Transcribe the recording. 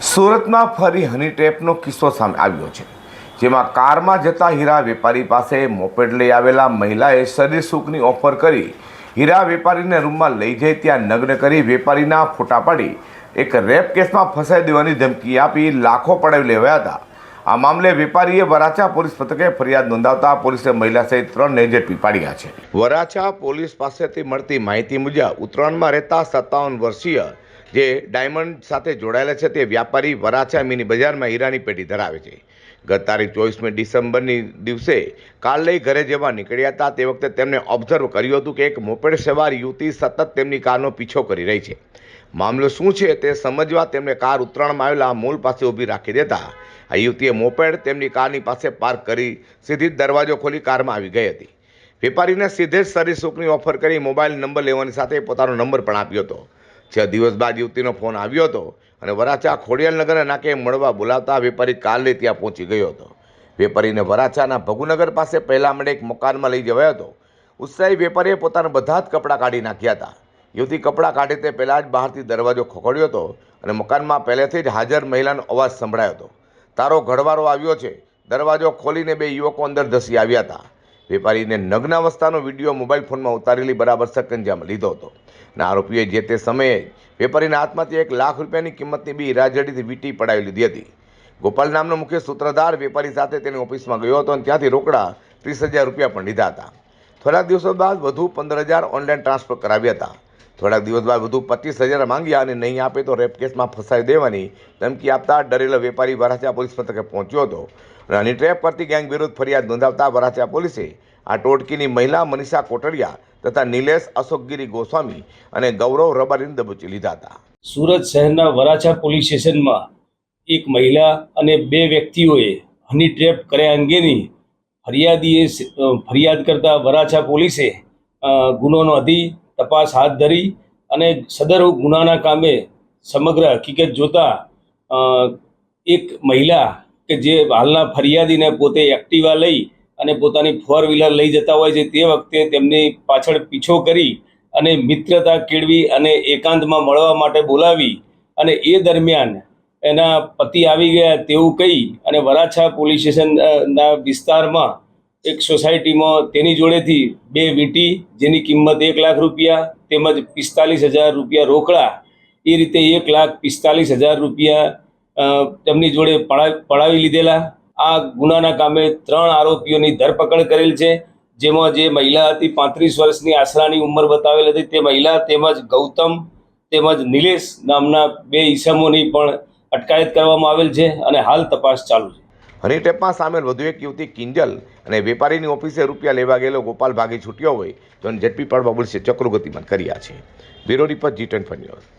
સુરતમાં ફરી હની ટ્રેપનો કિસ્સો સામે આવ્યો છે, જેમાં કારમાં જતા હીરા વેપારી પાસે મોપેડ લઈ આવેલા મહિલાએ શરીર સુખની ઓફર કરી હીરા વેપારીને રૂમમાં લઈ જઈ ત્યાં નગ્ન કરી વેપારીના ફોટા પાડી એક રેપ કેસમાં ફસાઈ દેવાની ધમકી આપી લાખો પડાવી લેવાયા હતા. આ મામલે વેપારીએ વરાછા પોલીસ મથકે ફરિયાદ નોંધાવતા પોલીસે મહિલા સહિત ત્રણને ઝડપી પાડ્યા છે. વરાછા પોલીસ પાસેથી મળતી માહિતી મુજબ ઉત્તરાયણમાં રહેતા સત્તાવન વર્ષીય જે ડાયમંડ સાથે જોડાયેલા છે તે વ્યાપારી વરાછા મિની બજારમાં હીરાની પેઢી ધરાવે છે. ગત તારીખ ચોવીસમી ડિસેમ્બરની દિવસે કાર લઈ ઘરે જવા નીકળ્યા હતા. તે વખતે તેમણે ઓબ્ઝર્વ કર્યું હતું કે એક મોપેડ સવાર યુવતી સતત તેમની કારનો પીછો કરી રહી છે. મામલો શું છે તે સમજવા તેમણે કાર ઉત્તરાયણમાં આવેલા મોલ પાસે ઊભી રાખી દેતા આ યુવતીએ મોપેડ તેમની કારની પાસે પાર્ક કરી સીધી દરવાજો ખોલી કારમાં આવી ગઈ હતી. વેપારીને સીધે જ સુખની ઓફર કરી મોબાઈલ નંબર લેવાની સાથે પોતાનો નંબર પણ આપ્યો હતો. છ દિવસ બાદ યુવતીનો ફોન આવ્યો હતો અને વરાછા ખોડિયાલનગર નાકે મળવા બોલાવતા વેપારી કાલે ત્યાં પહોંચી ગયો હતો. વેપારીને વરાછાના ભગુનગર પાસે પહેલા મળે એક મકાનમાં લઈ જવાયો હતો. ઉત્સાહી વેપારીએ પોતાના બધા જ કપડાં કાઢી નાખ્યા હતા. યુવતી કપડાં કાઢે તે પહેલાં જ બહારથી દરવાજો ખોખડ્યો હતો અને મકાનમાં પહેલેથી જ હાજર મહિલાનો અવાજ સંભળાયો હતો. તારો ઘડવારો આવ્યો છે. દરવાજો ખોલીને બે યુવકો અંદર ધસી આવ્યા હતા. વેપારીને નગ્ન અવસ્થાનો વીડિયો મોબાઈલ ફોનમાં ઉતારેલી બરાબર સકંજામાં લીધો હતો. અને આરોપીએ જે તે સમયે વેપારીના હાથમાંથી એક લાખ રૂપિયાની કિંમતની બી રાજડીથી વીંટી પડાવી લીધી હતી. ગોપાલ નામનો મુખ્ય સૂત્રધાર વેપારી સાથે તેની ઓફિસમાં ગયો હતો અને ત્યાંથી રોકડા ત્રીસ હજાર રૂપિયા પણ લીધા હતા. થોડાક દિવસો બાદ વધુ પંદર હજાર ઓનલાઈન ટ્રાન્સફર કરાવ્યા હતા. થોડાક દિવસ બાદ વધુ પચીસ હજાર માંગ્યા અને નહીં આપે તો રેપ કેસમાં ફસાઈ દેવાની ધમકી આપતા ડરેલો વેપારી વરાછા પોલીસ મથકે પહોંચ્યો હતો. અને હની ટ્રેપ કરતી ગેંગ વિરુદ્ધ ફરિયાદ નોંધાવતા વરાછા પોલીસે આ ટોટકીની મહિલા મનીષા કોટડિયા તથા નિલેશ અશોકગીરી ગોસ્વામી અને ગૌરવ રબારીને દબોચી લીધા હતા. સુરત શહેરના વરાછા પોલીસ સ્ટેશનમાં એક મહિલા અને બે વ્યક્તિઓએ હની ટ્રેપ કર્યા અંગેની ફરિયાદીએ ફરિયાદ કરતા વરાછા પોલીસે ગુનો નોંધી તપાસ હાથ ધરી અને સદર ગુનાના કામે સમગ્ર હકીકત જોતા એક મહિલા કે જે હાલના ફરિયાદીને પોતે એક્ટિવા લઈ અને પોતાની ફોર વ્હીલર લઈ જતા હોય છે તે વખતે તેમની પાછળ પીછો કરી અને મિત્રતા કેળવી અને એકાંતમાં મળવા માટે બોલાવી અને એ દરમિયાન એના પતિ આવી ગયા તેવું કહી અને વરાછા પોલીસ સ્ટેશનના વિસ્તારમાં એક સોસાયટીમાં તેની જોડેથી બે વીંટી, જેની કિંમત એક લાખ રૂપિયા, તેમજ પિસ્તાલીસ હજાર રૂપિયા રોકડા, એ રીતે એક લાખ પિસ્તાલીસ હજાર રૂપિયા તેમની જોડે પડા પડાવી લીધેલા. આ ગુનાના કામે ત્રણ આરોપીઓની ધરપકડ કરેલ છે, જેમાં જે મહિલા હતી પાંત્રીસ વર્ષની આશરાની ઉંમર બતાવેલ હતી, તે મહિલા તેમજ ગૌતમ તેમજ નિલેશ નામના બે ઈસમોની પણ અટકાયત કરવામાં આવેલ છે અને હાલ તપાસ ચાલુ છે. હની ટેપમાં સામેલ વધુ એક યુવતી કિંજલ અને વેપારીની ઓફિસે રૂપિયા લેવા ગયેલો ગોપાલ ભાગી છૂટ્યો હોય તો ઝડપી પાડવા પોલીસે ચક્રો ગતિમાન કર્યા છે. Bureau report G twenty news.